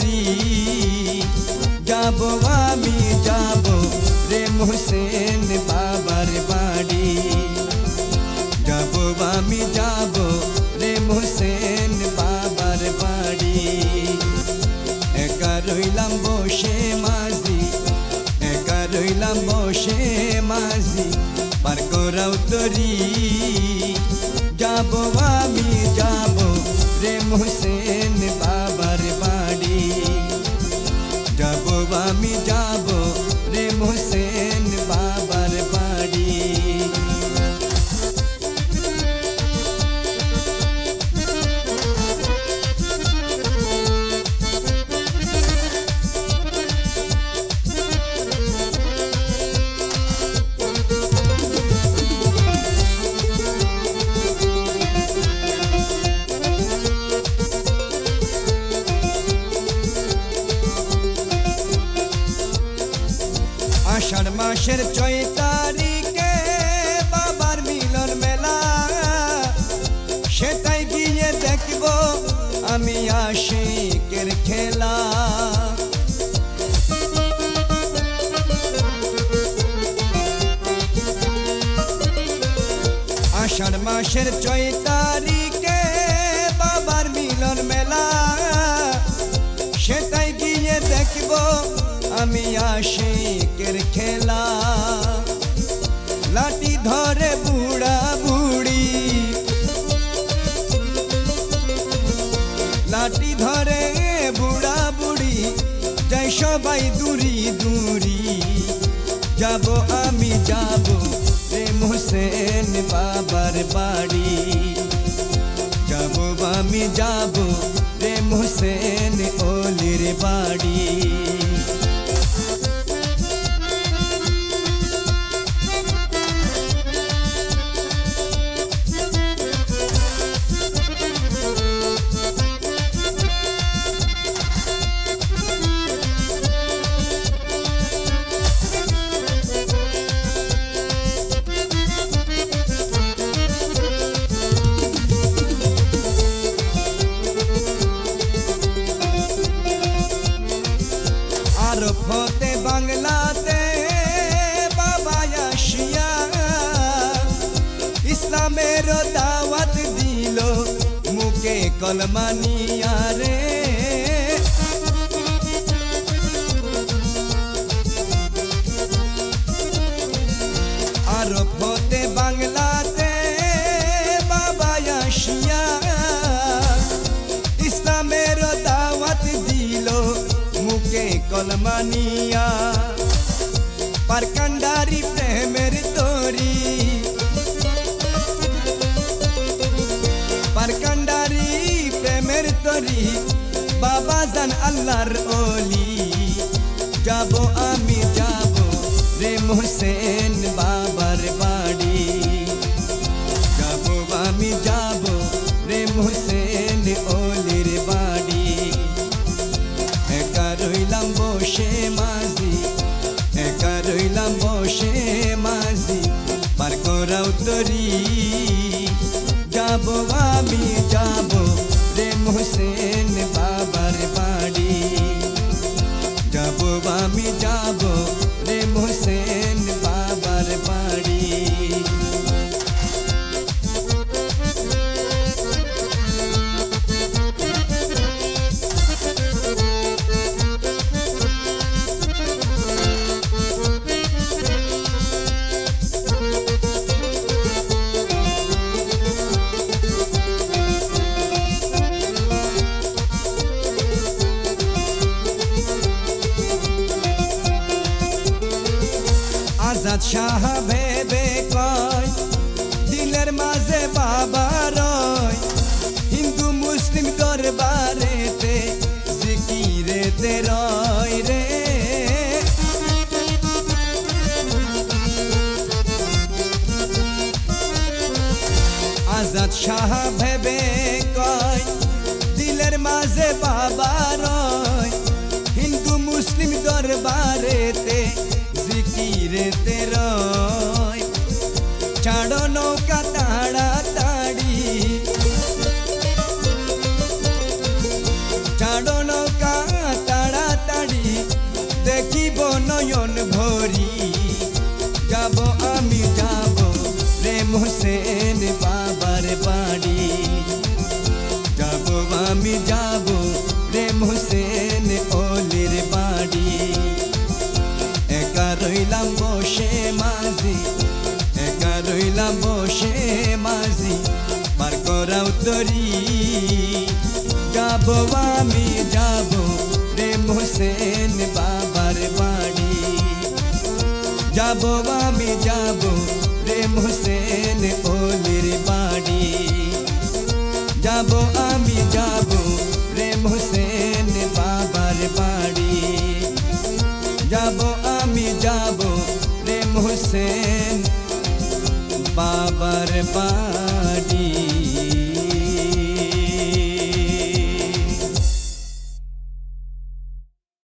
তরি যাব আমি, যাব রে হোসেন বাবার বাড়ি। যাব আমি রে হোসেন বাবার বাড়ি। একা রইলাম বসে মাঝি, একা রইলাম বসে মাঝি, পার করাও তরি। যাব আমি, যাব রে হোসেন আষাঢ় মাসের ছয় তারিখে বাবার মিলন মেলা। সেটাই গিয়ে দেখব আমি আশিকের খেলা। আষাঢ় মাসের ছয় তারিখে বাবার মিলন মেলা। সেটাই গিয়ে দেখব আমি আশিকের খেলা। লাঠি ধরে বুড়া বুড়ি। লাঠি ধরে বুড়া বুড়ি, যাই সবাই দূরি দূরি। যাব আমি, যাব প্রেম হোসেন বাবার বাড়ি। যাব আমি, যাব প্রেম হোসেন ওলির বাড়ি। আর ফতে বাংলাতে বাবা আসিয়া ইসলামের দাওয়াত দিল মুখে কলমানিয়া রে। মুখে পার কান্ডারি প্রেমের তরি। পারকান্ডারি প্রেমের তরি। বাবা জান আল্লাহর অলি। যাব আমি, যাব রে মোহসেন বাবার বসে মাঝি শাহ ভেবে কয়, দিলের মাঝে বাবা রয়। হিন্দু মুসলিম দরবারেতে জিকিরেতে রয় রে। আজাদ শাহ ভেবে কয়, দিলের মাঝে বাবা রয়। হিন্দু মুসলিম দরবারেতে জিকিরেতে আমি যাব প্রেম হোসেন অলির বাড়ি। একা রইলাম বসে মাঝি, একা রইলাম বসে মাঝি, পার করাও তরি। যাব আমি, যাব প্রেম হোসেন বাবার বাড়ি। যাব আমি, যাব হোসেন বাবার বাড়ি